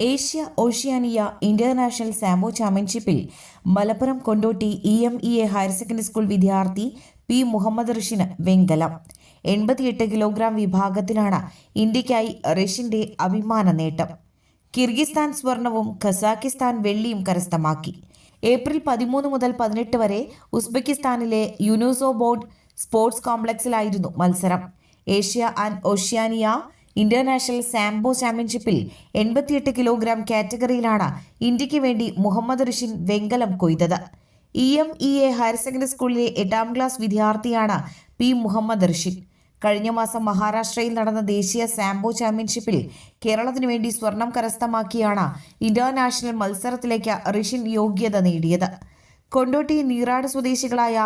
Asia Oceania international sambo ചാമ്പ്യൻഷിപ്പിൽ Malappuram Kondotty E M E A higher secondary school വിദ്യാർത്ഥി P Muhammad ഋഷിന് വെങ്കലം. എൺപത്തിയെട്ട് കിലോഗ്രാം വിഭാഗത്തിലാണ് ഇന്ത്യയ്ക്കായി റഷ്യന്റെ അഭിമാന നേട്ടം. കിർഗിസ്ഥാൻ സ്വർണവും ഖസാക്കിസ്ഥാൻ വെള്ളിയും കരസ്ഥമാക്കി. ഏപ്രിൽ പതിമൂന്ന് മുതൽ പതിനെട്ട് വരെ ഉസ്ബെക്കിസ്ഥാനിലെ യുനൂസോ ബോർഡ് സ്പോർട്സ് കോംപ്ലക്സിലായിരുന്നു മത്സരം. Asia and Oceania international sambo ചാമ്പ്യൻഷിപ്പിൽ എൺപത്തിയെട്ട് കിലോഗ്രാം കാറ്റഗറിയിലാണ് ഇന്ത്യയ്ക്ക് വേണ്ടി മുഹമ്മദ് ഋഷിൻ വെങ്കലം കൊയ്തത്. E M E A higher secondary സ്കൂളിലെ എട്ടാം ക്ലാസ് വിദ്യാർത്ഥിയാണ് പി മുഹമ്മദ് ഋഷിൻ കഴിഞ്ഞ മാസം മഹാരാഷ്ട്രയിൽ നടന്ന ദേശീയ സാംബോ ചാമ്പ്യൻഷിപ്പിൽ കേരളത്തിനു വേണ്ടി സ്വർണം കരസ്ഥമാക്കിയാണ് ഇന്റർനാഷണൽ മത്സരത്തിലേക്ക് ഋഷിൻ യോഗ്യത നേടിയത്. കൊണ്ടോട്ടി നീറാട് സ്വദേശികളായ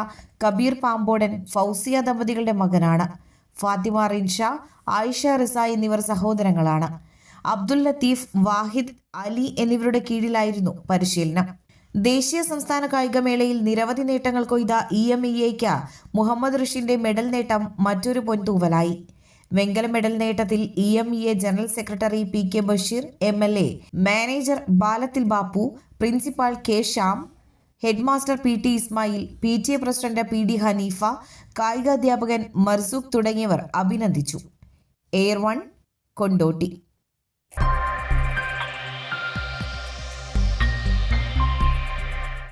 കബീർ പാമ്പോടൻ ഫൗസിയ ദമ്പതികളുടെ മകനാണ്. ഫാത്തിമ റിൻഷ ആയിഷ റിസ എന്നിവർ സഹോദരങ്ങളാണ്. അബ്ദുൽ ലത്തീഫ് വാഹിദ് അലി എന്നിവരുടെ കീഴിലായിരുന്നു പരിശീലനം. ദേശീയ സംസ്ഥാന കായികമേളയിൽ നിരവധി നേട്ടങ്ങൾ കൊയ്ത ഇ എം ഇ എക്ക് മുഹമ്മദ് ഋഷിന്റെ മെഡൽ നേട്ടം മറ്റൊരു പൊൻതൂവലായി. വെങ്കല മെഡൽ നേട്ടത്തിൽ E M E A general secretary P K Basheer M L A manager ബാലത്തിൽ Bappu principal K Shyam headmaster P T Ismail P T A president P D Haneefa കായികാധ്യാപകൻ Marzooq തുടങ്ങിയവർ അഭിനന്ദിച്ചു. Air one Kondotty.